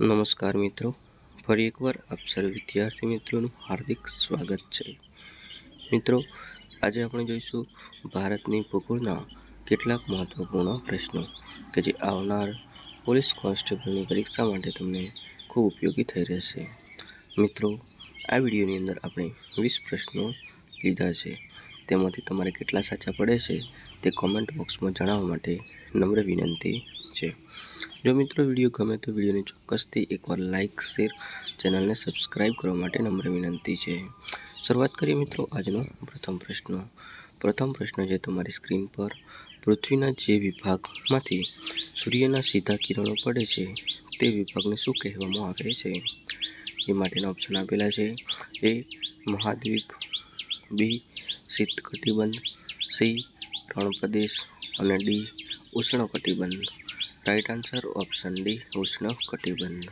નમસ્કાર મિત્રો. ફરી એકવાર આપ સર્વ વિદ્યાર્થી મિત્રોનું હાર્દિક સ્વાગત છે. મિત્રો, આજે આપણે જોઈશું ભારતની ભૂગોળના કેટલાક મહત્વપૂર્ણ પ્રશ્નો કે જે આવનાર પોલીસ કોન્સ્ટેબલની પરીક્ષા માટે તમને ખૂબ ઉપયોગી થઈ રહેશે. મિત્રો, આ વિડીયોની અંદર આપણે વીસ પ્રશ્નો લીધા છે. તેમાંથી તમારે કેટલા સાચા પડે છે તે કોમેન્ટ બોક્સમાં જણાવવા માટે નમ્ર વિનંતી છે. જો મિત્રો વીડિયો ગમે તો વિડીયોને ચોક્કસથી એકવાર લાઇક શેર ચેનલને સબસ્ક્રાઈબ કરવા માટે નમ્ર વિનંતી છે. શરૂઆત કરીએ મિત્રો આજનો પ્રથમ પ્રશ્ન. પ્રથમ પ્રશ્ન છે તમારી સ્ક્રીન પર પૃથ્વીના જે વિભાગમાંથી સૂર્યના સીધા કિરણો પડે છે, તે વિભાગને શું કહેવામાં આવે છે? એ માટેના ઓપ્શન આપેલા છે. એ મહાદ્વીપ, બી શીત કટિબંધ સી રણ પ્રદેશ અને ડી ઉષ્ણ રાઈટ આન્સર ઓપ્શન ડી ઉષ્ણ કટિબંધ.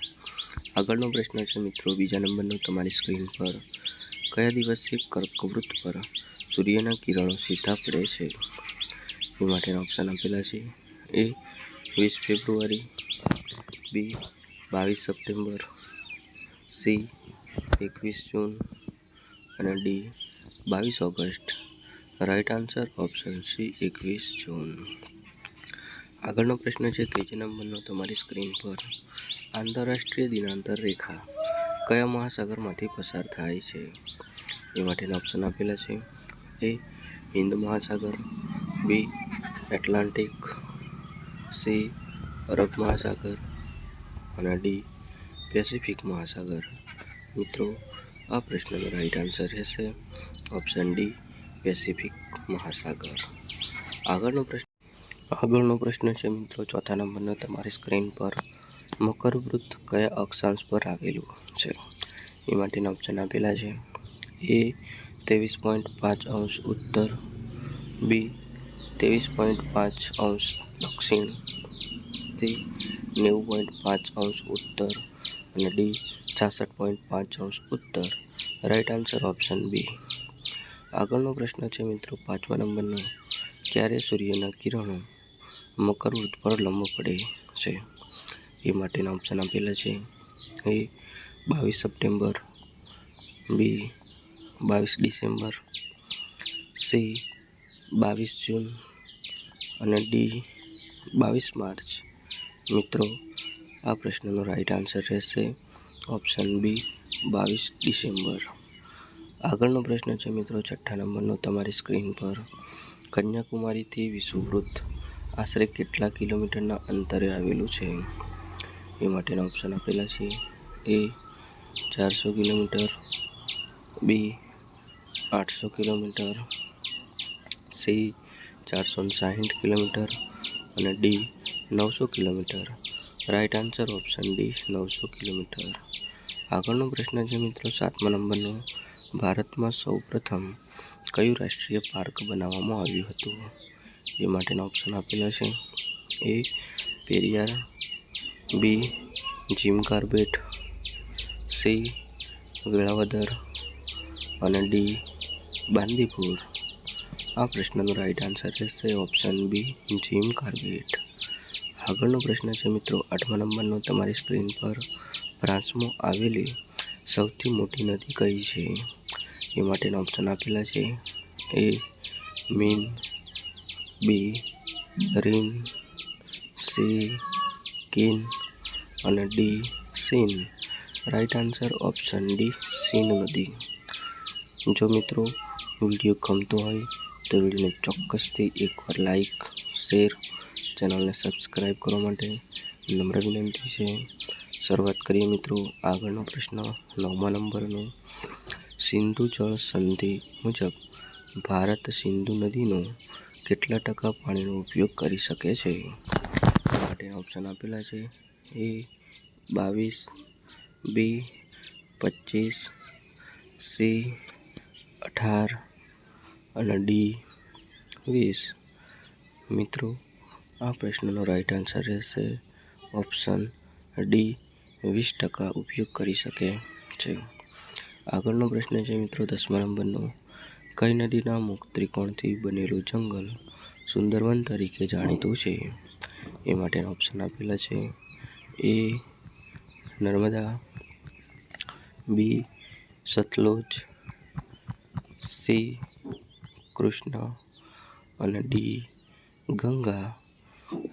આગળનો પ્રશ્ન છે, મિત્રો, બીજા નંબરનો તમારી સ્ક્રીન પર. કયા દિવસે કર્કવૃત પર સૂર્યના કિરણો સીધા પડે છે? એ માટેના ઓપ્શન આપેલા છે. એ, વીસ ફેબ્રુઆરી, બી, બાવીસ સપ્ટેમ્બર, સી, એકવીસ જૂન, અને ડી, બાવીસ August. Right answer option C એકવીસ જૂન. આગળનો પ્રશ્ન છે ત્રીજા નંબરનો તમારી સ્ક્રીન પર આંતરરાષ્ટ્રીય દિનાંતર રેખા કયા મહાસાગરમાંથી પસાર થાય છે? એ માટેના ઓપ્શન આપેલા છે. એ, હિન્દ મહાસાગર, બી એટલાન્ટિક સી, અરબ મહાસાગર અને ડી પેસિફિક મહાસાગર. મિત્રો, આ પ્રશ્નનો રાઈટ આન્સર રહેશે. ઓપ્શન ડી પેસિફિક મહાસાગર. આગળનો પ્રશ્ન આગળનો પ્રશ્ન છે મિત્રો, ચોથા નંબરનો તમારી સ્ક્રીન પર મકરવૃત્ત કયા અક્ષાંશ પર આવેલું છે? એ માટેના ઓપ્શન આપેલા છે. એ ત્રેવીસ પોઈન્ટ પાંચ અંશ ઉત્તર. બી ત્રેવીસ પોઈન્ટ પાંચ અંશ દક્ષિણ. સી નેવું પોઈન્ટ પાંચ અંશ ઉત્તર. અને ડી છાસઠ પોઈન્ટ પાંચ અંશ ઉત્તર. રાઈટ આન્સર ઓપ્શન બી આગળનો પ્રશ્ન છે મિત્રો, પાંચમા નંબરનો. ક્યારે સૂર્યના કિરણો મકર વૃત્ત પર લંબો પડે છે. એ માટેના ઓપ્શન આપેલા છે. એ બાવીસ સપ્ટેમ્બર બી બાવીસ ડિસેમ્બર સી બાવીસ જૂન અને ડી બાવીસ માર્ચ. મિત્રો, આ પ્રશ્નનો રાઈટ આન્સર રહેશે ઓપ્શન બી બાવીસ ડિસેમ્બર. આગળનો પ્રશ્ન છે મિત્રો, છઠ્ઠા નંબરનો. તમારી સ્ક્રીન પર કન્યાકુમારીથી વિષુવવૃત્ત આશરે કેટલા કિલોમીટરના અંતરે આવેલું છે? એ માટેના ઓપ્શન આપેલા છે. એ ચારસો કિલોમીટર, બી આઠસો કિલોમીટર, સી ચારસો સાહીઠ કિલોમીટર અને ડી નવસો kilometre. Right answer option D નવસો કિલોમીટર. આગળનો પ્રશ્ન છે મિત્રો, સાતમા નંબરનો. ભારતમાં સૌપ્રથમ કયું રાષ્ટ્રીય પાર્ક બનાવવામાં આવ્યું હતું? એ માટેના ઓપ્શન આપેલા છે. A Periyar, B, Jim Corbett, C, Velavadar અને ડી, બાંદીપુર. આ પ્રશ્નનો રાઈટ આન્સર રહેશે ઓપ્શન બી, જીમ કાર્બેટ. આગળનો પ્રશ્ન છે મિત્રો, આઠમા નંબરનો તમારી સ્ક્રીન પર ફ્રાન્સમાં આવેલી સૌથી મોટી નદી કઈ છે? એ માટેના ઓપ્શન આપેલા છે. એ, મીન બી, રીન, સી, કિન અને D, Seine. Right answer option D Seine નદી જો મિત્રો વીડિયો ગમતો હોય તો વિડીયોને ચોક્કસથી એકવાર લાઈક શેર ચેનલને સબસ્ક્રાઈબ કરવા માટે નમ્ર વિનંતી છે. શરૂઆત કરીએ મિત્રો આગળનો પ્રશ્ન, નવમા નંબરનો. સિંધુ જળ સંધિ મુજબ ભારત સિંધુ નદીનો કેટલા ટકા પાણીનો ઉપયોગ કરી શકે છે? માટે ઓપ્શન આપેલા છે. એ બાવીસ બી પચીસ સી અઢાર અને ડી વીસ. મિત્રો, આ પ્રશ્નનો રાઈટ આન્સર રહેશે ઓપ્શન ડી વીસ ટકા ઉપયોગ કરી શકે છે. આગળનો પ્રશ્ન છે મિત્રો, દસમા નંબરનો. કઈ નદીના મુખ ત્રિકોણથી બનેલું જંગલ સુંદરવન તરીકે જાણીતું છે. એ માટેના ઓપ્શન આપેલા છે. A Narmada, B Sutlej, C Krishna અને D Ganga.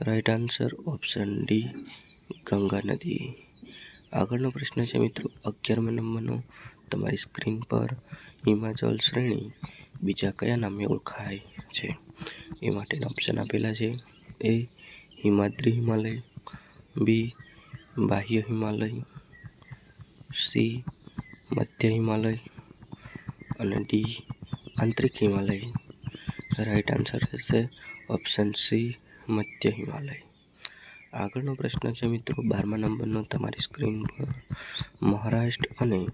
Right answer option D Ganga નદી. આગળનો પ્રશ્ન છે મિત્રો, અગિયારમા નંબરનો. તમારી સ્ક્રીન પર હિમાચલ શ્રેણી બીજા કયા નામે ઓળખાય છે? એ માટેના ઓપ્શન આપેલા છે. એ હિમાદ્રી હિમાલય, બી બાહ્ય હિમાલય, સી મધ્ય હિમાલય અને ડી આંતરિક હિમાલય. રાઈટ આન્સર હશે ઓપ્શન સી મધ્ય હિમાલય. આગળનો પ્રશ્ન છે મિત્રો, બારમા નંબરનો તમારી સ્ક્રીન પર મહારાષ્ટ્ર અને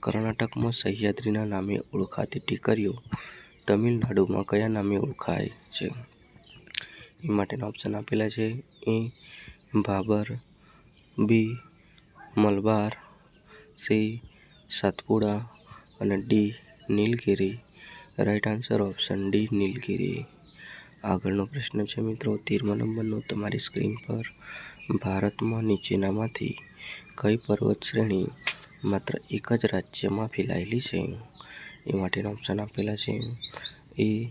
કર્ણાટકમાં સહ્યાદ્રીના નામે ઓળખાતી ટીકરીઓ તમિલનાડુમાં કયા નામે ઓળખાય છે? એ માટેના ઓપ્શન આપેલા છે A Bhabar B, Malabar, C, Satpura અને D, Nilgiri. Right answer option D Nilgiri. આગળનો પ્રશ્ન છે મિત્રો, તેરમા નંબરનો, તમારી સ્ક્રીન પર ભારતમાં નીચેનામાંથી કઈ પર્વત શ્રેણી માત્ર એક જ રાજ્યમાં ફેલાયેલી છે? એ માટેના ઓપ્શન આપેલા છે. A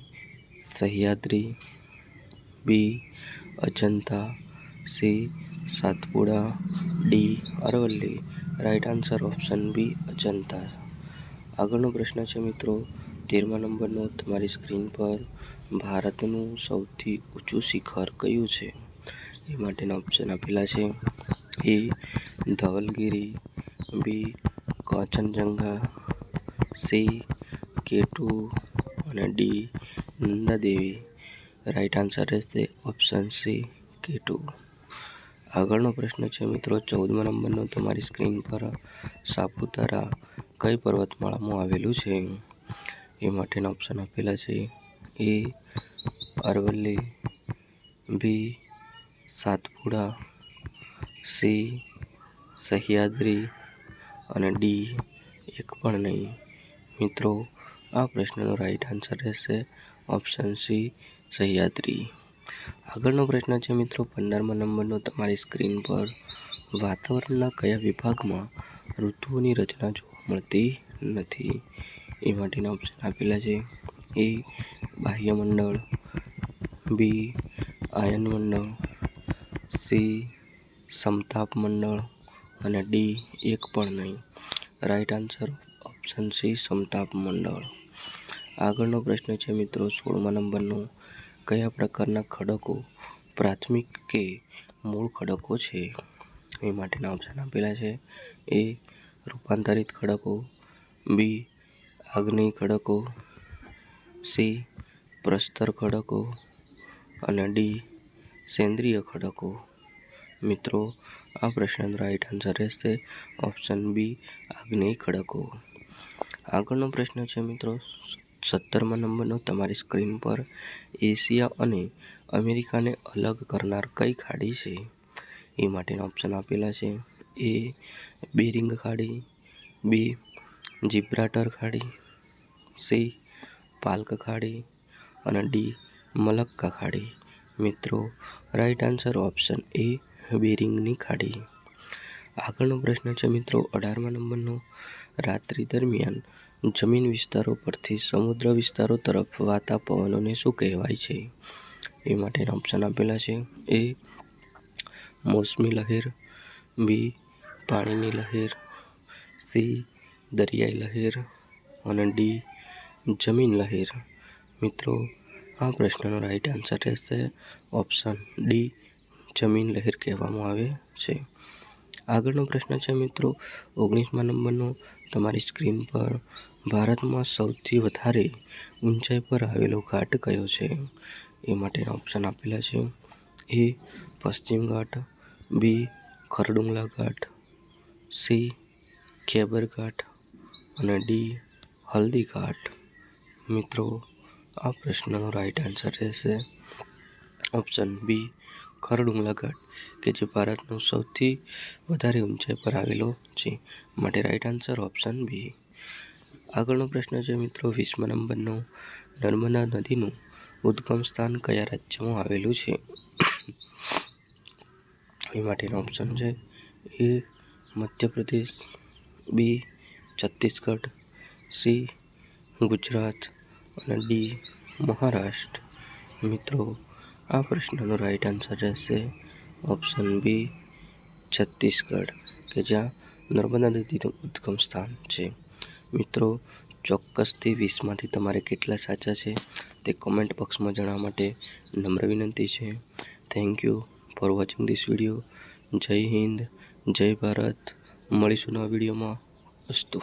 Sahyadri, B Ajanta, C Satpura, D Aravalli. Right answer option B Ajanta. આગળનો પ્રશ્ન છે મિત્રો તેરમા નંબરનો તમારી સ્ક્રીન પર ભારતનું સૌથી ઊંચું શિખર કયું છે? એ માટેના ઓપ્શન આપેલા છે. A, Dhaulagiri. B Kanchenjunga C, K two. અને ડી, નંદાદેવી. રાઈટ આન્સર રહેશે ઓપ્શન સી, કેટુ. આગળનો પ્રશ્ન છે મિત્રો, ચૌદમા નંબરનો તમારી સ્ક્રીન પર સાપુતારા કઈ પર્વતમાળામાં આવેલું છે? એ માટેના ઓપ્શન આપેલા છે. A Aravalli B Satpura C Sahyadri અને ડી એક પણ નહીં. મિત્રો, આ પ્રશ્નનો રાઈટ આન્સર રહેશે ઓપ્શન સી સહ્યાદ્રી. આગળનો પ્રશ્ન છે મિત્રો, પંદરમા નંબરનો તમારી સ્ક્રીન પર વાતાવરણના કયા વિભાગમાં ઋતુઓની રચના જોવા મળતી નથી? એ માટેના ઓપ્શન આપેલા છે. એ બાહ્ય મંડળ, બી આયન મંડળ, સી સમતાપ મંડળ અને ડી એક પણ નહીં. રાઈટ આન્સર ઓપ્શન સી સમતાપ મંડળ. આગળનો પ્રશ્ન છે મિત્રો, સોળમા નંબરનો. કયા પ્રકારના ખડકો પ્રાથમિક કે મૂળ ખડકો છે? એ માટેના ઓપ્શન આપેલા છે. એ રૂપાંતરિત ખડકો, બી આગ્નેય ખડકો, સી, પ્રસ્તર ખડકો અને ડી, સેન્દ્રિય ખડકો. મિત્રો, આ પ્રશ્નનો રાઈટ આન્સર રહેશે ઓપ્શન બી આગ્નેય ખડકો. આગળનો પ્રશ્ન છે મિત્રો, સત્તરમા નંબરનો તમારી સ્ક્રીન પર એશિયા અને અમેરિકાને અલગ કરનાર કઈ ખાડી છે? એ માટેના ઓપ્શન આપેલા છે એ બેરિંગ ખાડી બી જિબ્રાટર ખાડી સી પાલ્ક ખાડી અને ડી મલક્કા ખાડી મિત્રો રાઈટ આન્સર ઓપ્શન એ બેરિંગની ખાડી આગળનો પ્રશ્ન છે મિત્રો અઢારમા નંબરનો રાત્રિ દરમિયાન જમીન વિસ્તારો પરથી સમુદ્ર વિસ્તારો તરફ વાતા પવનોને શું કહેવાય છે? એ માટેના ઓપ્શન આપેલા છે. એ મોસમી લહેર. બી પાણીની લહેર. સી દરિયાઈ લહેર. અને ડી જમીન લહેર. મિત્રો, આ પ્રશ્નનો રાઈટ આન્સર રહેશે ઓપ્શન ડી જમીન લહેર કહેવામાં આવે છે. આગળનો પ્રશ્ન છે, મિત્રો, ઓગણીસમા નંબરનો, તમારી સ્ક્રીન પર ભારતમાં સૌથી વધારે ઊંચાઈ પર આવેલો ઘાટ કયો છે? એ માટેના ઓપ્શન આપેલા છે. એ પશ્ચિમ ઘાટ બી ખરડુંગલા ઘાટ સી ખેબર ઘાટ અને ડી હલ્દી ઘાટ. મિત્રો, આ પ્રશ્નનો રાઈટ આન્સર રહેશે ઓપ્શન બી ખરડુંગલા ઉમલાગઢ કે જે ભારતનો સૌથી વધારે ઊંચાઈ પર આવેલો છે. માટે રાઈટ આન્સર ઓપ્શન બી આગળનો પ્રશ્ન છે મિત્રો વીસમા નંબરનો નર્મદા નદીનું ઉદ્ગમ સ્થાન કયા રાજ્યમાં આવેલું છે? એ માટેનો ઓપ્શન છે A Madhya Pradesh, B Chhattisgarh, C Gujarat અને ડી, મહારાષ્ટ્ર. મિત્રો, આ પ્રશ્નનો રાઈટ આન્સર રહેશે ઓપ્શન બી છત્તીસગઢ, કે જ્યાં નર્મદા નદીનું ઉદ્ગમ સ્થાન છે. મિત્રો, ચોક્કસથી વીસમાંથી તમારે કેટલા સાચા છે તે કોમેન્ટ બોક્સમાં જણાવવા માટે નમ્ર વિનંતી છે. Thank you for watching this video જય હિન્દ, જય ભારત. મળીશું નવા વિડીયોમાં. અસ્તુ.